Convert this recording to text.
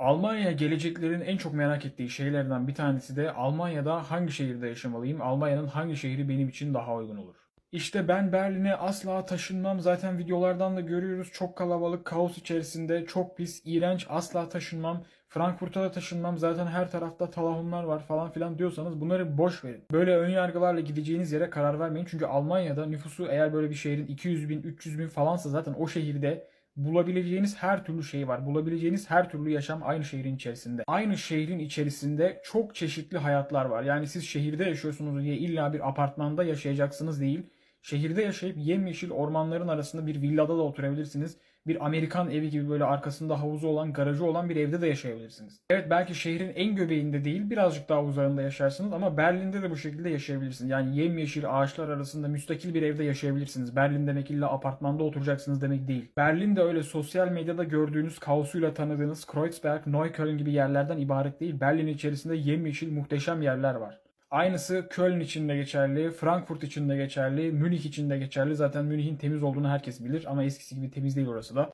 Almanya geleceklerin en çok merak ettiği şeylerden bir tanesi de Almanya'da hangi şehirde yaşamalıyım? Almanya'nın hangi şehri benim için daha uygun olur? İşte ben Berlin'e asla taşınmam. Zaten videolardan da görüyoruz. Çok kalabalık, kaos içerisinde, çok pis, iğrenç. Asla taşınmam. Frankfurt'a da taşınmam. Zaten her tarafta talahumlar var falan filan diyorsanız bunları boş verin. Böyle ön yargılarla gideceğiniz yere karar vermeyin. Çünkü Almanya'da nüfusu eğer böyle bir şehrin 200 bin, 300 bin falansa zaten o şehirde bulabileceğiniz her türlü şey var. Bulabileceğiniz her türlü yaşam aynı şehrin içerisinde. Aynı şehrin içerisinde çok çeşitli hayatlar var. Yani siz şehirde yaşıyorsunuz diye illa bir apartmanda yaşayacaksınız değil. Şehirde yaşayıp yemyeşil ormanların arasında bir villada da oturabilirsiniz. Bir Amerikan evi gibi böyle arkasında havuzu olan, garajı olan bir evde de yaşayabilirsiniz. Evet belki şehrin en göbeğinde değil birazcık daha uzağında yaşarsınız ama Berlin'de de bu şekilde yaşayabilirsiniz. Yani yemyeşil ağaçlar arasında müstakil bir evde yaşayabilirsiniz. Berlin demek illa apartmanda oturacaksınız demek değil. Berlin de öyle sosyal medyada gördüğünüz kaosuyla tanıdığınız Kreuzberg, Neukölln gibi yerlerden ibaret değil. Berlin içerisinde yemyeşil muhteşem yerler var. Aynısı Köln için de geçerli, Frankfurt için de geçerli, Münih için de geçerli. Zaten Münih'in temiz olduğunu herkes bilir ama eskisi gibi temiz değil orası da.